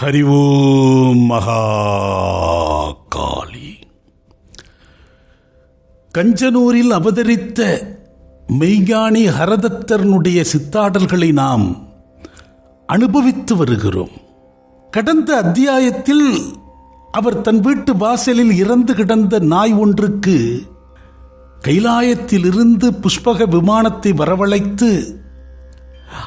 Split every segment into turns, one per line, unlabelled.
ஹரி ஓம் மகா காளி கஞ்சனூரில் அவதரித்த மெய்ஞானி ஹரதத்தர்னுடைய சித்தாடல்களை நாம் அனுபவித்து வருகிறோம். கடந்த அத்தியாயத்தில் அவர் தன் வீட்டு வாசலில் இறந்து கிடந்த நாய் ஒன்றுக்கு கைலாயத்திலிருந்து புஷ்பக விமானத்தை வரவழைத்து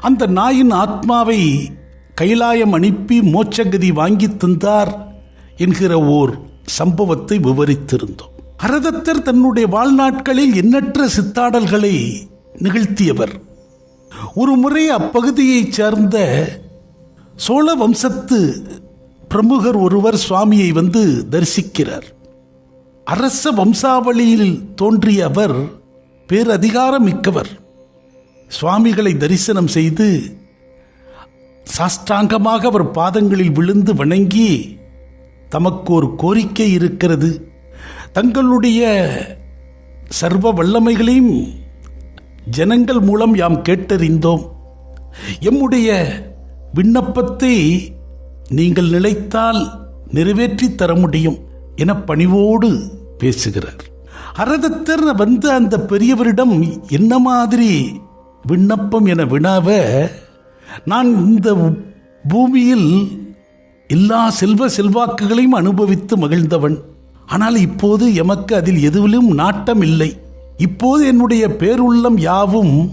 அந்த நாயின் ஆத்மாவை கைலாயம் அனுப்பி மோட்சகதி வாங்கி தந்தார் என்கிற ஓர் சம்பவத்தை விவரித்திருந்தோம். அரதத்தர் தன்னுடைய வாழ்நாட்களில் எண்ணற்ற சித்தாடல்களை நிகழ்த்தியவர். ஒரு முறை அப்பகுதியைச் சேர்ந்த சோழ வம்சத்து பிரமுகர் ஒருவர் சுவாமியை வந்து தரிசிக்கிறார். அரச வம்சாவளியில் தோன்றிய அவர் பேரதிகாரம் மிக்கவர் சுவாமிகளை தரிசனம் செய்து சாஷ்டாங்கமாக அவர் பாதங்களில் விழுந்து வணங்கி தமக்கு ஒரு கோரிக்கை இருக்கிறது. தங்களுடைய சர்வ வல்லமைகளையும் ஜனங்கள் மூலம் யாம் கேட்டறிந்தோம். எம்முடைய விண்ணப்பத்தை நீங்கள் நிலைத்தால் நிறைவேற்றி தர முடியும் என பணிவோடு பேசுகிறார். அரதத்தர் வந்து அந்த பெரியவரிடம் என்ன மாதிரி விண்ணப்பம் என வினாவை நான் இந்த பூமியில் எல்லா செல்வ செல்வாக்குகளையும் அனுபவித்து மகிழ்ந்தவன். ஆனால் இப்போது எமக்கு அதில் எதுவிலும் நாட்டம் இல்லை இப்போது என்னுடைய பேருள்ளம் யாவும்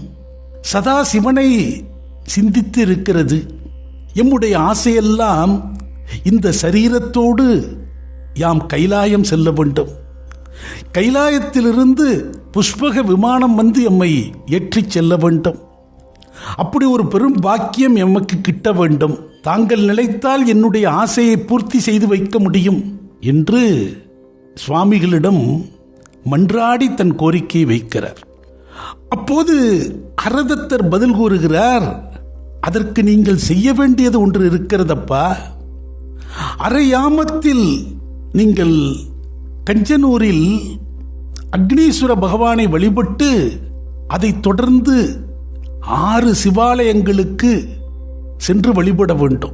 சதா சிவனை சிந்தித்து இருக்கிறது எம்முடைய ஆசையெல்லாம் இந்த சரீரத்தோடு யாம் கைலாயம் செல்ல வேண்டும். கைலாயத்திலிருந்து புஷ்பக விமானம் வந்து எம்மை ஏற்றிச் செல்ல வேண்டும். அப்படி ஒரு பெரும் பாக்கியம் எமக்கு கிட்ட வேண்டும். தாங்கள் நிலைத்தால் என்னுடைய ஆசையை பூர்த்தி செய்து வைக்க முடியும் என்று சுவாமிகளிடம் மன்றாடி தன் கோரிக்கையை வைக்கிறார். அப்போது அரதத்தர் பதில் கூறுகிறார் அதற்கு நீங்கள் செய்ய வேண்டியது ஒன்று இருக்கிறதப்பா. அரையாமத்தில் நீங்கள் கஞ்சனூரில் அக்னீஸ்வர பகவானை வழிபட்டு அதைத் தொடர்ந்து ஆறு சிவாலயங்களுக்கு சென்று வழிபட வேண்டும்.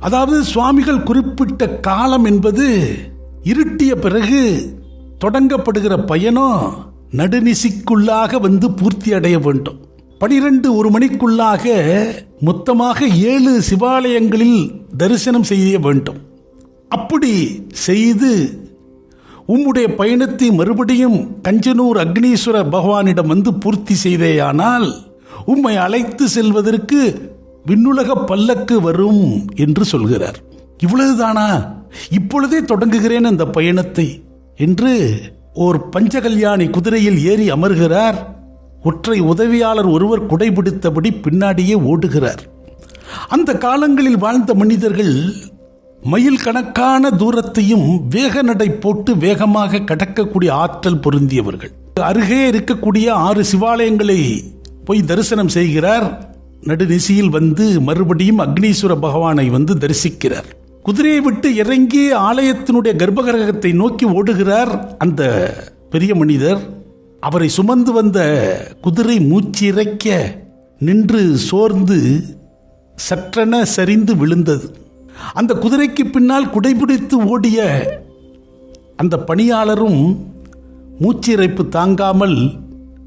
அதாவது சுவாமிகள் குறிப்பிட்ட காலம் என்பது இருட்டிய பிறகு தொடங்கப்படுகிற பயணம் நடுநிசிக்குள்ளாக வந்து பூர்த்தி அடைய வேண்டும். பனிரெண்டு ஒரு மணிக்குள்ளாக மொத்தமாக ஏழு சிவாலயங்களில் தரிசனம் செய்ய வேண்டும். அப்படி செய்து உம்முடைய பயணத்தை மறுபடியும் கஞ்சனூர் அக்னீஸ்வர பகவானிடம் வந்து பூர்த்தி செய்தேயானால் உம்மை அழைத்து செல்வதற்கு விண்ணுலக பல்லக்கு வரும் என்று சொல்கிறார். இவ்வளவுதானா? இப்பொழுதே தொடங்குகிறேன் அந்த பயணத்தை என்று ஓர் பஞ்சகல்யாணி குதிரையில் ஏறி அமர்கிறார். ஒற்றை உதவியாளர் ஒருவர் குடைபிடித்தபடி பின்னாடியே ஓடுகிறார். அந்த காலங்களில் வாழ்ந்த மனிதர்கள் மயில் கணக்கான தூரத்தையும் வேக நடை போட்டு வேகமாக கடக்கக்கூடிய ஆற்றல் பொருந்தியவர்கள். அருகே இருக்கக்கூடிய ஆறு சிவாலயங்களை போய் தரிசனம் செய்கிறார். நடுநிசியில் வந்து மறுபடியும் அக்னீஸ்வர பகவானை வந்து தரிசிக்கிறார். குதிரையை விட்டு இறங்கி ஆலயத்தினுடைய கர்ப்பகிரகத்தை நோக்கி ஓடுகிறார் அந்த பெரிய மனிதர். அவரை சுமந்து வந்த குதிரை மூச்சிறைக்க நின்று சோர்ந்து சற்றென சரிந்து விழுந்தது. அந்த குதிரைக்கு பின்னால் குடைபிடித்து ஓடிய அந்த பணியாளரும் மூச்சிறைப்பு தாங்காமல்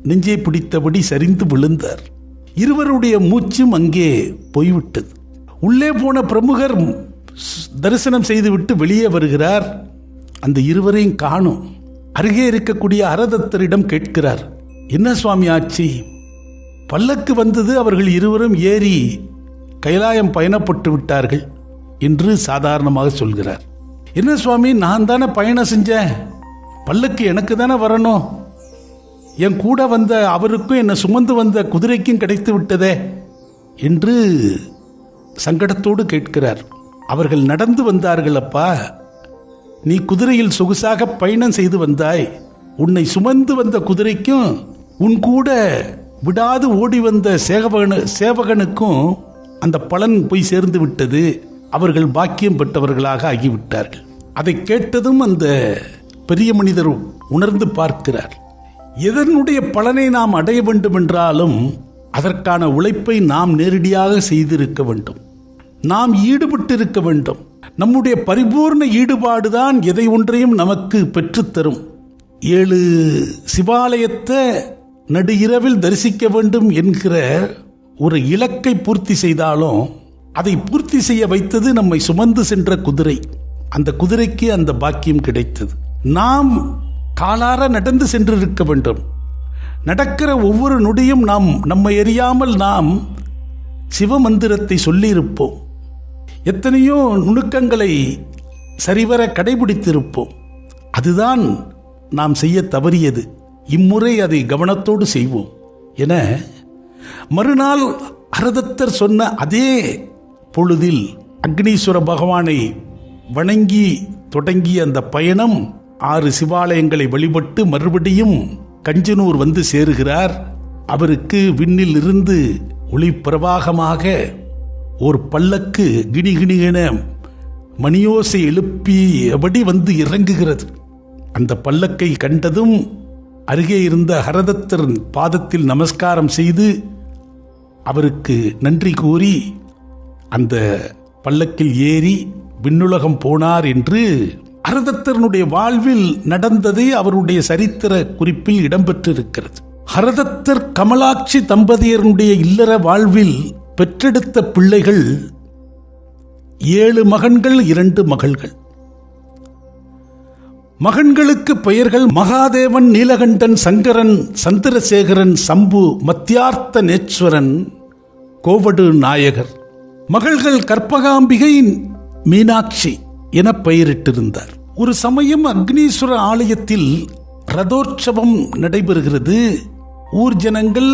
நெஞ்சை பிடித்தபடி சரிந்து விழுந்தார். இருவருடைய மூச்சும் அங்கே போய்விட்டது. உள்ளே போன பிரமுகர் தரிசனம் செய்துவிட்டு வெளியே வருகிறார். அந்த இருவரையும் காணும். அருகே இருக்கக்கூடிய அரதத்தரிடம் கேட்கிறார் என்ன சுவாமி ஆட்சி பல்லக்கு வந்தது அவர்கள் இருவரும் ஏறி கைலாயம் பயணப்பட்டு விட்டார்கள் என்று சாதாரணமாக சொல்கிறார். என்ன சுவாமி நான் தானே பயணம் செஞ்சேன்? பல்லக்கு எனக்கு தானே வரணும்? என் கூட வந்த அவருக்கும் என்னை சுமந்து வந்த குதிரைக்கும் கிடைத்து விட்டதே என்று சங்கடத்தோடு கேட்கிறார். அவர்கள் நடந்து வந்தார்கள் அப்பா நீ குதிரையில் சொகுசாக பயணம் செய்து வந்தாய். உன்னை சுமந்து வந்த குதிரைக்கும் உன் கூட விடாது ஓடி வந்த சேவகனு சேவகனுக்கும் அந்த பலன் போய் சேர்ந்து விட்டது. அவர்கள் பாக்கியம் பெற்றவர்களாக ஆகிவிட்டார்கள். அதை கேட்டதும் அந்த பெரிய மனிதர் உணர்ந்து பார்க்கிறார். எதனுடைய பலனை நாம் அடைய வேண்டுமென்றாலும் அதற்கான உழைப்பை நாம் நேரடியாக செய்திருக்க வேண்டும். நாம் ஈடுபட்டு இருக்க வேண்டும். நம்முடைய பரிபூர்ண ஈடுபாடுதான் எதை ஒன்றையும் நமக்கு பெற்றுத்தரும் ஏழு சிவாலயத்தை நடு இரவில் தரிசிக்க வேண்டும் என்கிற ஒரு இலக்கை பூர்த்தி செய்தாலும் அதை பூர்த்தி செய்ய வைத்தது நம்மை சுமந்து சென்ற குதிரை. அந்த குதிரைக்கு அந்த பாக்கியம் கிடைத்தது. நாம் காலார நடந்து சென்றிருக்க வேண்டும். நடக்கிற ஒவ்வொரு நொடியும் நாம் நம்மை எறியாமல் நாம் சிவமந்திரத்தை சொல்லியிருப்போம். எத்தனையோ நுணுக்கங்களை சரிவர கடைபிடித்திருப்போம். அதுதான் நாம் செய்ய தவறியது. இம்முறை அதை கவனத்தோடு செய்வோம். என மறுநாள் அரதத்தர் சொன்ன அதே பொழுதில் அக்னீஸ்வர பகவானை வணங்கி தொடங்கிய அந்த பயணம் ஆறு சிவாலயங்களை வழிபட்டு மறுபடியும் கஞ்சனூர் வந்து சேருகிறார். அவருக்கு விண்ணில் இருந்து ஒளி பிரவாகமாக ஒரு பல்லக்கு கிணிகிணி என மணியோசை எழுப்பியபடி வந்து இறங்குகிறது. அந்த பல்லக்கை கண்டதும் அருகே இருந்த ஹரதத்தர் பாதத்தில் நமஸ்காரம் செய்து அவருக்கு நன்றி கூறி அந்த பல்லக்கில் ஏறி விண்ணுலகம் போனார் என்று ஹரதத்தரனுடைய வாழ்வில் நடந்ததே அவருடைய சரித்திர குறிப்பில் இடம்பெற்றிருக்கிறது. ஹரதத்தர் கமலாட்சி தம்பதியருடைய இல்லற வாழ்வில் பெற்றெடுத்த பிள்ளைகள் ஏழு மகன்கள் இரண்டு மகள்கள். மகன்களுக்கு பெயர்கள் மகாதேவன் நீலகண்டன் சங்கரன் சந்திரசேகரன் சம்பு மத்தியார்த்த நேஸ்வரன் கோவடு நாயகர். மகள்கள் கற்பகாம்பிகை மீனாட்சி. என பெயரிட்டிருந்தார். ஒரு சமயம் அக்னீஸ்வர ஆலயத்தில் ரதோற்சவம் நடைபெறுகிறது. ஊர் ஜனங்கள்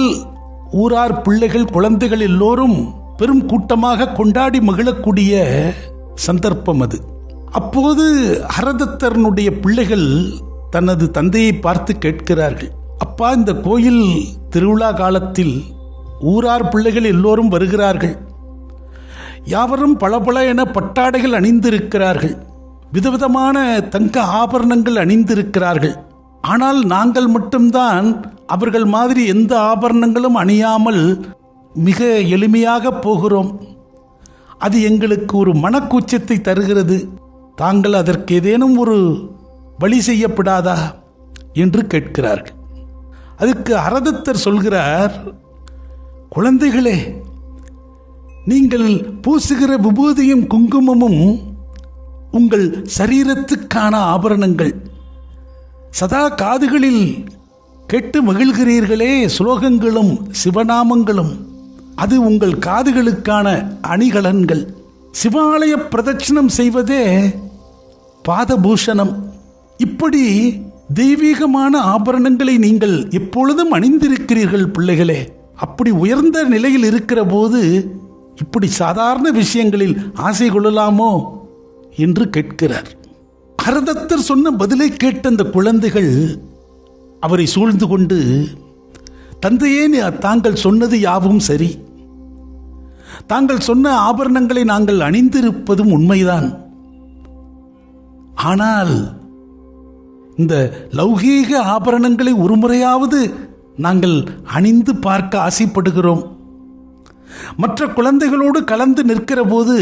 ஊரார் பிள்ளைகள் குழந்தைகள் எல்லோரும் பெரும் கூட்டமாக கொண்டாடி மகிழக்கூடிய சந்தர்ப்பம் அது. அப்போது ஹரதத்தரனுடைய பிள்ளைகள் தனது தந்தையை பார்த்து கேட்கிறார்கள். அப்பா இந்த கோயில் திருவிழா காலத்தில் ஊரார் பிள்ளைகள் எல்லோரும் வருகிறார்கள். யாவரும் பளபள என பட்டாடைகள் அணிந்திருக்கிறார்கள். விதவிதமான தங்க ஆபரணங்கள் அணிந்திருக்கிறார்கள். ஆனால் நாங்கள் மட்டும்தான் அவர்கள் மாதிரி எந்த ஆபரணங்களும் அணியாமல் மிக எளிமையாக போகிறோம். அது எங்களுக்கு ஒரு மனக்கூச்சத்தை தருகிறது. தாங்கள் அதற்கு ஏதேனும் ஒரு வழி செய்யப்படாதா? என்று கேட்கிறார்கள். அதுக்கு அரதத்தர் சொல்கிறார் குழந்தைகளே நீங்கள் பூசுகிற விபூதியும் குங்குமமும் உங்கள் சரீரத்துக்கான ஆபரணங்கள். சதா காதுகளில் கேட்டு மகிழ்கிறீர்களே சுலோகங்களும் சிவநாமங்களும். அது உங்கள் காதுகளுக்கான அணிகலன்கள். சிவாலய பிரதட்சணம் செய்வதே பாதபூஷணம். இப்படி தெய்வீகமான ஆபரணங்களை நீங்கள் எப்பொழுதும் அணிந்திருக்கிறீர்கள் பிள்ளைகளே. அப்படி உயர்ந்த நிலையில் இருக்கிற போது இப்படி சாதாரண விஷயங்களில் ஆசை கொள்ளலாமோ என்று கேட்கிறார். பரதத்தர் சொன்ன பதிலை கேட்ட அந்த குழந்தைகள் அவரை சூழ்ந்து கொண்டு தந்தையே நீ- தாங்கள் சொன்னது யாவும் சரி. தாங்கள் சொன்ன ஆபரணங்களை நாங்கள் அணிந்திருப்பதும் உண்மைதான். ஆனால் இந்த லௌகீக ஆபரணங்களை ஒருமுறையாவது நாங்கள் அணிந்து பார்க்க ஆசைப்படுகிறோம். மற்ற குழந்தைகளோடு கலந்து நிற்கிற போது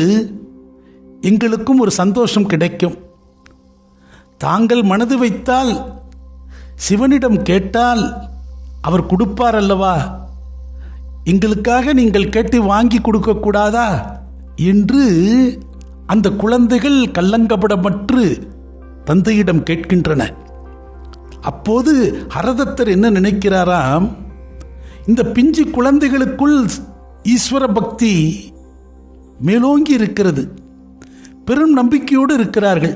எங்களுக்கும் ஒரு சந்தோஷம் கிடைக்கும். தாங்கள் மனது வைத்தால் சிவனிடம் கேட்டால் அவர் கொடுப்பார் அல்லவா? எங்களுக்காக நீங்கள் கேட்டு வாங்கி கொடுக்கக்கூடாதா என்று அந்த குழந்தைகள் கள்ளங்கபடமற்று தந்தையிடம் கேட்கின்றன. அப்போது ஹரதத்தர் என்ன நினைக்கிறாராம்? இந்த பிஞ்சு குழந்தைகளுக்குள் ஈஸ்வர பக்தி மேலோங்கி இருக்கிறது. பெரும் நம்பிக்கையோடு இருக்கிறார்கள்.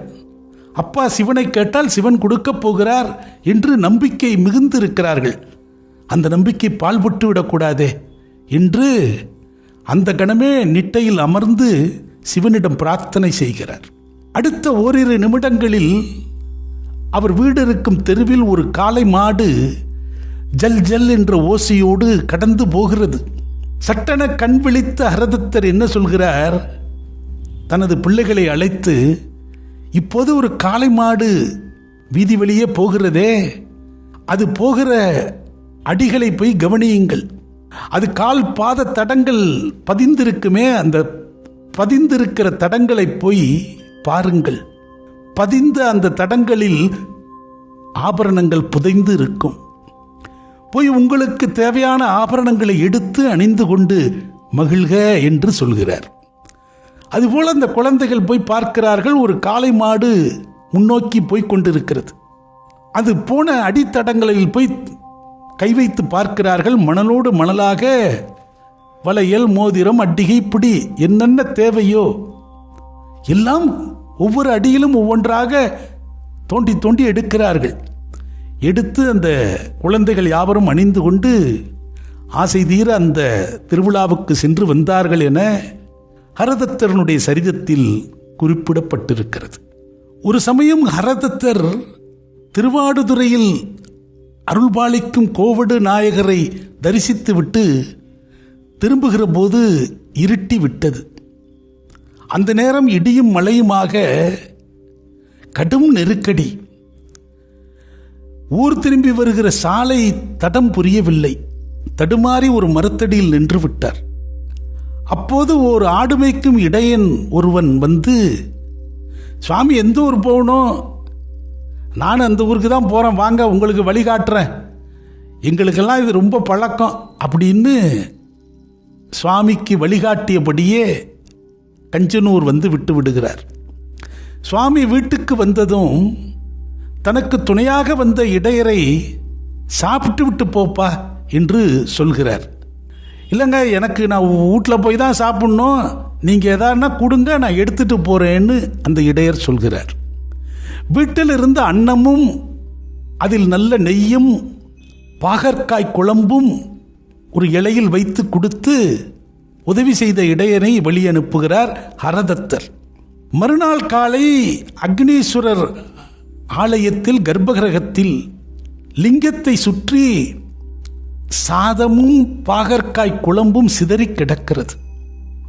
அப்பா சிவனை கேட்டால் சிவன் கொடுக்கப் போகிறார் என்று நம்பிக்கை மிகுந்து இருக்கிறார்கள் அந்த நம்பிக்கை பால்பட்டு விடக்கூடாதே என்று அந்த கணமே நிட்டையில் அமர்ந்து சிவனிடம் பிரார்த்தனை செய்கிறார். அடுத்த ஓரிரு நிமிடங்களில் அவர் வீடு இருக்கும் தெருவில் ஒரு காளை மாடு ஜல் ஜல் என்ற ஓசையோடு கடந்து போகிறது. சட்டென கண் விழித்த ஹரதத்தர் என்ன சொல்கிறார்? தனது பிள்ளைகளை அழைத்து இப்போது ஒரு காளை மாடு வீதி வழியே போகிறதே அது போகிற அடிகளை போய் கவனியுங்கள். அது கால் பாத தடங்கள் பதிந்திருக்குமே அந்த பதிந்திருக்கிற தடங்களை போய் பாருங்கள். பதிந்த அந்த தடங்களில் ஆபரணங்கள் புதைந்து இருக்கும். போய் உங்களுக்கு தேவையான ஆபரணங்களை எடுத்து அணிந்து கொண்டு மகிழ்க என்று சொல்கிறார். அதுபோல் அந்த குழந்தைகள் போய் பார்க்கிறார்கள் ஒரு காளை மாடு முன்னோக்கி போய் கொண்டிருக்கிறது. அது போன அடித்தடங்களில் போய் கை வைத்து பார்க்கிறார்கள் மணலோடு மணலாக வளையல் மோதிரம் அட்டிகை பிடி என்னென்ன தேவையோ எல்லாம் ஒவ்வொரு அடியிலும் ஒவ்வொன்றாக தோண்டி தோண்டி எடுக்கிறார்கள். எடுத்து அந்த குழந்தைகள் யாவரும் அணிந்து கொண்டு ஆசை தீர அந்த திருவிழாவுக்கு சென்று வந்தார்கள் என ஹரதத்தரனுடைய சரிதத்தில் குறிப்பிடப்பட்டிருக்கிறது. ஒரு சமயம் ஹரதத்தர் திருவாடுதுறையில் அருள்பாலிக்கும் கோவடு நாயகரை தரிசித்துவிட்டு திரும்புகிற போது இருட்டி விட்டது அந்த நேரம் இடியும் மழையுமாக கடும் நெருக்கடி ஊர் திரும்பி வருகிற சாலை தடம் புரியவில்லை. தடுமாறி ஒரு மரத்தடியில் நின்று விட்டார். அப்போது ஒரு ஆடு மேய்க்கும் இடையன் ஒருவன் வந்து சுவாமி எந்த ஊர் போகணும்? நான் அந்த ஊருக்கு தான் போகிறேன் வாங்க உங்களுக்கு வழிகாட்டுறேன் எங்களுக்கெல்லாம் இது ரொம்ப பழக்கம். அப்படின்னு சுவாமிக்கு வழிகாட்டியபடியே கஞ்சனூர் வந்து விட்டு விடுகிறார். சுவாமி வீட்டுக்கு வந்ததும் தனக்கு துணையாக வந்த இடையரை சாப்பிட்டு விட்டு போப்பா என்று சொல்கிறார். இல்லைங்க எனக்கு நான் வீட்டில் போய் தான் சாப்பிட்ணும். நீங்கள் எதானா கொடுங்க நான் எடுத்துட்டு போகிறேன்னு அந்த இடையர் சொல்கிறார். வீட்டில் இருந்த அன்னமும் அதில் நல்ல நெய்யும் பாகற்காய் குழம்பும் ஒரு இலையில் வைத்து கொடுத்து உதவி செய்த இடையனை வழி அனுப்புகிறார் ஹரதத்தர். மறுநாள் காலை அக்னீஸ்வரர் ஆலயத்தில் கர்ப்பகிரகத்தில் லிங்கத்தை சுற்றி சாதமும் பாகற்காய் குழம்பும் சிதறி கிடக்கிறது.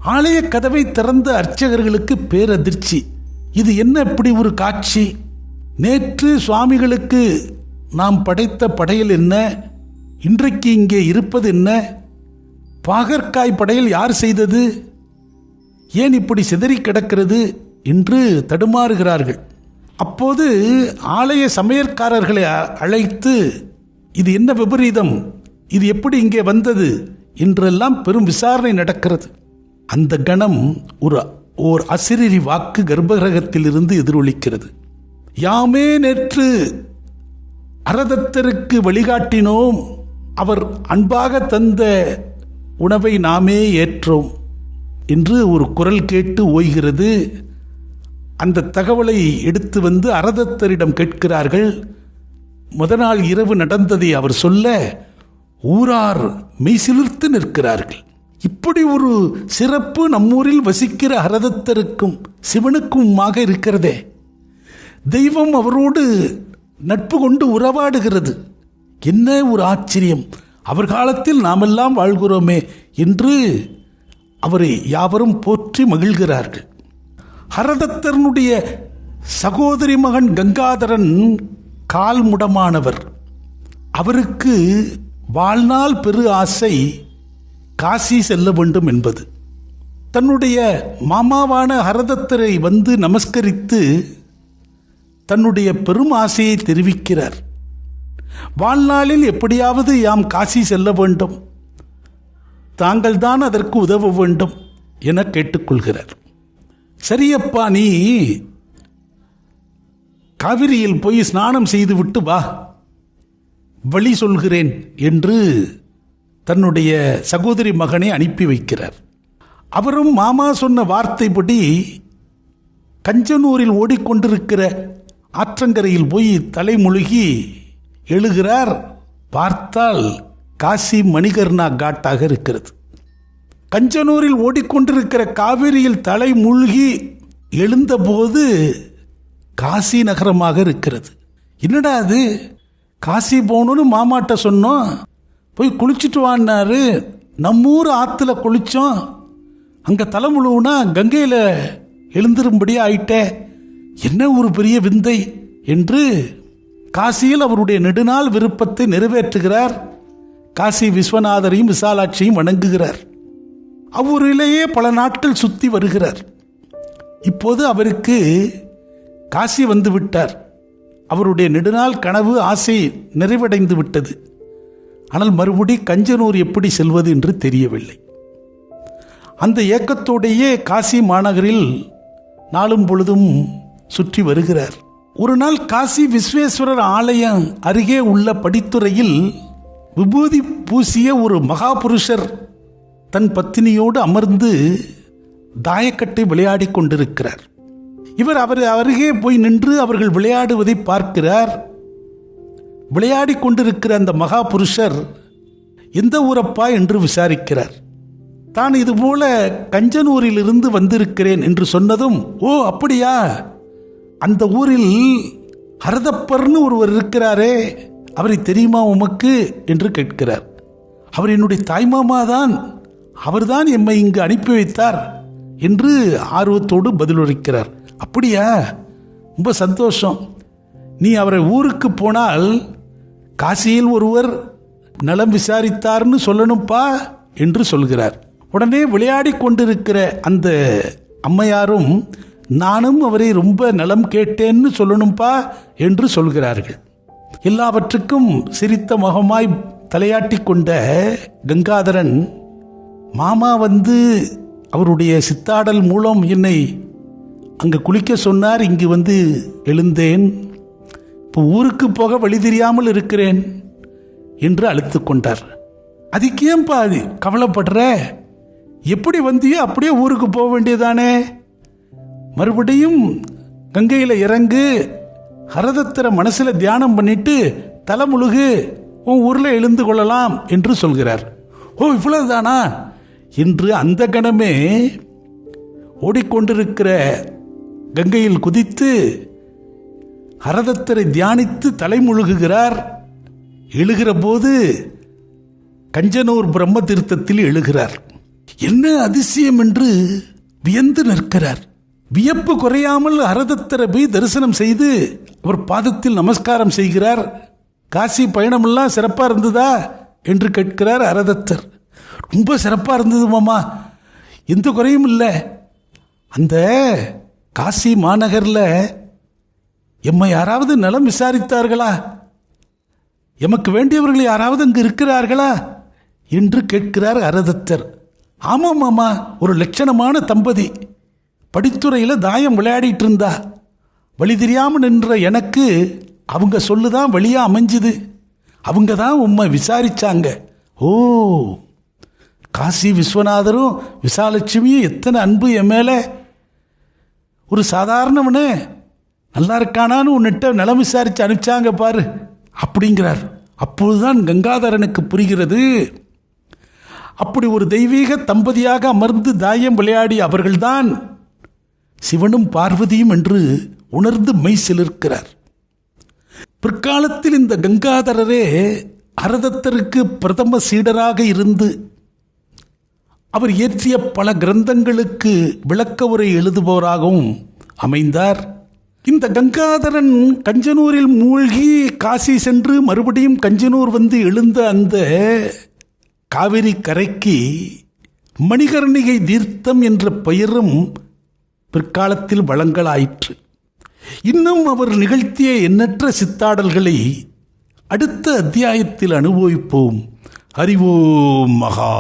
ஆலய கதவை திறந்த அர்ச்சகர்களுக்கு பேரதிர்ச்சி. இது என்ன இப்படி ஒரு காட்சி? நேற்று சுவாமிகளுக்கு நாம் படைத்த படையல் என்ன? இன்றைக்கு இங்கே இருப்பது என்ன? பாகற்காய் படையல் யார் செய்தது? ஏன் இப்படி சிதறி கிடக்கிறது? என்று தடுமாறுகிறார்கள். அப்போது ஆலய சமையற்காரர்களை அ- அழைத்து இது என்ன விபரீதம்? இது எப்படி இங்கே வந்தது? என்றெல்லாம் பெரும் விசாரணை நடக்கிறது. அந்த கணம் ஒரு ஓர் அசிரிரி வாக்கு கர்ப்பகிரகத்திலிருந்து எதிரொலிக்கிறது. யாமே நேற்று அரதத்தருக்கு வழிகாட்டினோம். அவர் அன்பாக தந்த உணவை நாமே ஏற்றோம் என்று ஒரு குரல் கேட்டு ஓய்கிறது. அந்த தகவலை எடுத்து வந்து அரதத்தரிடம் கேட்கிறார்கள். முத நாள் இரவு நடந்ததை அவர் சொல்ல ஊரார் மெய்சிலிர்த்து நிற்கிறார்கள். இப்படி ஒரு சிறப்பு நம்மூரில் வசிக்கிற அரதத்தருக்கும் சிவனுக்குமாக இருக்கிறதே. தெய்வம் அவரோடு நட்பு கொண்டு உறவாடுகிறது. என்ன ஒரு ஆச்சரியம். அவர் காலத்தில் நாமெல்லாம் வாழ்கிறோமே என்று அவரை யாவரும் போற்றி மகிழ்கிறார்கள். ஹரதத்தரனுடைய சகோதரி மகன் கங்காதரன் கால்முடமானவர் அவருக்கு வாழ்நாள் பெரு ஆசை காசி செல்ல வேண்டும் என்பது. தன்னுடைய மாமாவான ஹரதத்தரை வந்து நமஸ்கரித்து தன்னுடைய பெரும் ஆசையை தெரிவிக்கிறார். வாழ்நாளில் எப்படியாவது யாம் காசி செல்ல வேண்டும். தாங்கள் தான் அதற்கு உதவ வேண்டும் என கேட்டுக்கொள்கிறார். சரியப்பா நீ காவிரியில் போய் ஸ்நானம் செய்துவிட்டு வா. வழி சொல்கிறேன் என்று தன்னுடைய சகோதரி மகனை அனுப்பி வைக்கிறார். அவரும் மாமா சொன்ன வார்த்தைப்படி கஞ்சனூரில் ஓடிக்கொண்டிருக்கிற ஆற்றங்கரையில் போய் தலைமுழுகி எழுகிறார். பார்த்தால் காசி மணிகர்ணா காட்டாக இருக்கிறது. கஞ்சனூரில் ஓடிக்கொண்டிருக்கிற காவிரியில் தலை மூழ்கி எழுந்தபோது காசி நகரமாக இருக்கிறது. என்னடா அது? காசி போகணும்னு மாமாட்ட சொன்னோம். போய் குளிச்சுட்டு வான்னாரு. நம்மூர் ஆற்றுல குளித்தோம் அங்கே தலை முழுவுனா கங்கையில் எழுந்திரும்படி ஆயிட்டே. என்ன ஒரு பெரிய விந்தை என்று காசியில் அவருடைய நெடுநாள் விருப்பத்தை நிறைவேற்றுகிறார். காசி விஸ்வநாதரையும் விசாலாட்சியும் வணங்குகிறார். அவ்வூரிலேயே பல நாட்கள் சுற்றி வருகிறார். இப்போது அவருக்கு காசி வந்து விட்டார். அவருடைய நெடுநாள் கனவு ஆசை நிறைவடைந்து விட்டது. ஆனால் மறுபடி கஞ்சனூர் எப்படி செல்வது என்று தெரியவில்லை. அந்த ஏக்கத்தோடையே காசி மாநகரில் நாளும் பொழுதும் சுற்றி வருகிறார். ஒரு நாள் காசி விஸ்வேஸ்வரர் ஆலயம் அருகே உள்ள படித்துறையில் விபூதி பூசிய ஒரு மகாபுருஷர் தன் பத்தினியோடு அமர்ந்து தாயக்கட்டை விளையாடிக் கொண்டிருக்கிறார். இவர் அவர் அருகே போய் நின்று அவர்கள் விளையாடுவதை பார்க்கிறார். விளையாடி கொண்டிருக்கிற அந்த மகாபுருஷர் எந்த ஊரப்பா என்று விசாரிக்கிறார். தான் இதுபோல கஞ்சனூரிலிருந்து வந்திருக்கிறேன் என்று சொன்னதும் ஓ அப்படியா? அந்த ஊரில் ஹரதப்பர்னு ஒருவர் இருக்கிறாரே அவரை தெரியுமா உமக்கு? என்று கேட்கிறார். அவர் என்னுடைய தாய்மாமா தான் அவர்தான் எம்மை இங்கு அனுப்பி வைத்தார் என்று ஆர்வத்தோடு பதிலளிக்கிறார். அப்படியா? ரொம்ப சந்தோஷம். நீ அவரை ஊருக்கு போனால் காசியில் ஒருவர் நலம் விசாரித்தார்னு சொல்லணும்ப்பா என்று சொல்கிறார். உடனே விளையாடி கொண்டிருக்கிற அந்த அம்மையாரும் நானும் அவரை ரொம்ப நலம் கேட்டேன்னு சொல்லணும்ப்பா என்று சொல்கிறார்கள். எல்லாவற்றுக்கும் சிரித்த முகமாய் தலையாட்டி கொண்ட கங்காதரன் மாமா வந்து அவருடைய சித்தாடல் மூலம் என்னை அங்கே குளிக்க சொன்னார் இங்கு வந்து எழுந்தேன். இப்போ ஊருக்கு போக வழி தெரியாமல் இருக்கிறேன் என்று அழுத்து கொண்டார். அதுக்கு ஏன்பா அது? கவலைப்படுற? எப்படி வந்தியோ அப்படியே ஊருக்கு போக வேண்டியதானே? மறுபடியும் கங்கையில் இறங்கு ஹரதத்திர மனசில் தியானம் பண்ணிட்டு தலைமுழுகு உன் ஊரில் எழுந்து கொள்ளலாம் என்று சொல்கிறார். ஓ இவ்வளவுதானா? இன்று அந்த கணமே ஓடிக்கொண்டிருக்கிற கங்கையில் குதித்து ஹரதத்தரை தியானித்து தலைமுழுகுகிறார். எழுகிற போது கஞ்சனூர் பிரம்ம தீர்த்தத்தில் எழுகிறார். என்ன அதிசயம் என்று வியந்து நிற்கிறார். வியப்பு குறையாமல் ஹரதத்தரை போய் தரிசனம் செய்து அவர் பாதத்தில் நமஸ்காரம் செய்கிறார். காசி பயணமெல்லாம் சிறப்பாக இருந்ததா? என்று கேட்கிறார் அரதத்தர் ரொம்ப சிறப்பாக இருந்தது மாமா. எந்த குறையும் இல்லை. அந்த காசி மாநகரில் எம்மை யாராவது நலம் விசாரித்தார்களா? எமக்கு வேண்டியவர்கள் யாராவது அங்கு இருக்கிறார்களா? என்று கேட்கிறார் அரதத்தர். ஆமாம் மாமா ஒரு லட்சணமான தம்பதி. படித்துறையில் தாயம் விளையாடிட்டு இருந்தா. வழி தெரியாமல் நின்ற எனக்கு அவங்க சொல்லுதான் வழியாக அமைஞ்சுது. அவங்க தான் உம்மை விசாரிச்சாங்க. ஓ காசி விஸ்வநாதரும் விசாலட்சுமியும் எத்தனை அன்பு என் மேலே? ஒரு சாதாரணவனே நல்லா இருக்கானான்னு உன்னிட்ட நிலம் விசாரித்து அனுப்பிச்சாங்க பாரு அப்படிங்கிறார். அப்பொழுதுதான் கங்காதரனுக்கு புரிகிறது. அப்படி ஒரு தெய்வீக தம்பதியாக அமர்ந்து தாயம் விளையாடி அவர்கள்தான் சிவனும் பார்வதியும் என்று உணர்ந்து மெய் சிலிருக்கிறார். பிற்காலத்தில் இந்த கங்காதரரே அரதத்தருக்கு பிரதம சீடராக இருந்து அவர் இயற்றிய பல கிரந்தங்களுக்கு விளக்க உரை எழுதுபவராகவும் அமைந்தார். இந்த கங்காதரன் கஞ்சனூரில் மூழ்கி காசி சென்று மறுபடியும் கஞ்சனூர் வந்து எழுந்த அந்த காவிரி கரைக்கு மணிகர்ணிகை தீர்த்தம் என்ற பெயரும் பிற்காலத்தில் வழங்கலாயிற்று. இன்னும் அவர் நிகழ்த்திய எண்ணற்ற சித்தாடல்களை அடுத்த அத்தியாயத்தில் அனுபவிப்போம். அறிவோம் மகா